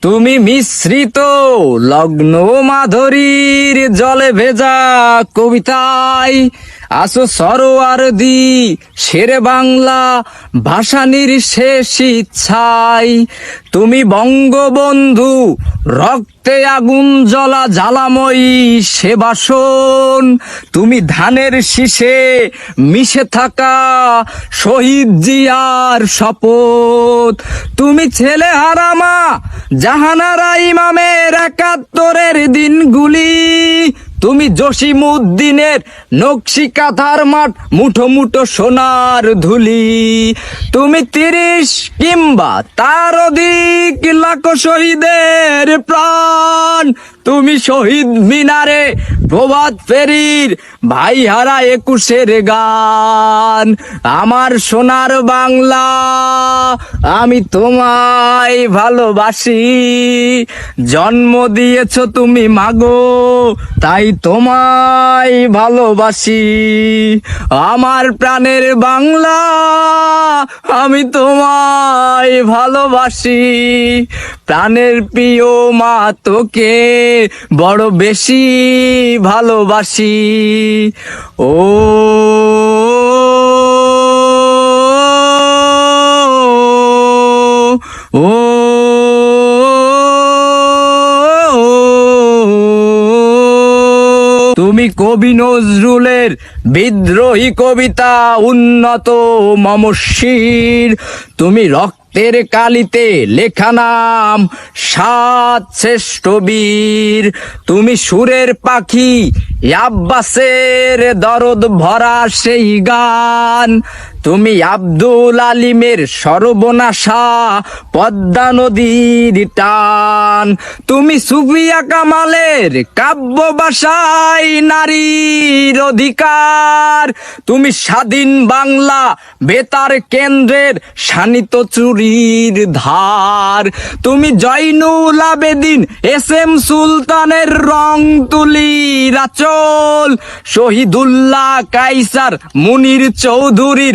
তুমি মিশ্রিত লগ্ন মাধুরীর জলে ভেজা কবিতায় আসো সরোয়ার দি, শেরে বাংলা ভাষানির শেষ ইচ্ছাই। তুমি বঙ্গবন্ধু, রক্তে আগুন জ্বলা জ্বালাময়ী সে বাসন তুমি ধানের শীষে মিশে থাকা শহীদ জিয়ার শপথ। তুমি ছেলে হারামা, জাহানারা ইমামের একাত্তরের দিনগুলি। তুমি জসিমুদ্দিনের নকশি কাঁথার মাঠ মুঠো মুঠো সোনার ধুলি। তুমি তিরিশ কিংবা তার অধিক লাখো শহীদের প্রাণ। তুমি শহীদ মিনারে প্রভাত ফেরির ভাই হারা একুশের গান। আমার সোনার বাংলা আমি তোমায় ভালোবাসি। জন্ম দিয়েছ তুমি মাগো, তাই তোমায় ভালোবাসি। আমার প্রাণের বাংলা আমি তোমায় ভালোবাসি। প্রাণের প্রিয় মা তোকে বড় বেশি ভালোবাসি। ও ও তুমি কবি নজরুলের বিদ্রোহী কবিতা উন্নত মমশির তুমি রক্তের কালিতে লেখা নাম, সাত শ্রেষ্ঠ বীর। তুমি সুরের পাখি, আব্বাসের দরদ ভরা সেই গান। তুমি আব্দুল আলিমের সর্বনাশা, পদ্মা নদীর টান। তুমি সুফিয়া কামালের কাব্য ভাষায় নারীর অধিকার। তুমি স্বাধীন বাংলা বেতার কেন্দ্রের শানিত চুরির ধার। তুমি জয়নুল আবেদিন এস এম সুলতানের রং তুলি রাচল শহীদুল্লাহ কাইসার মুনির চৌধুরীর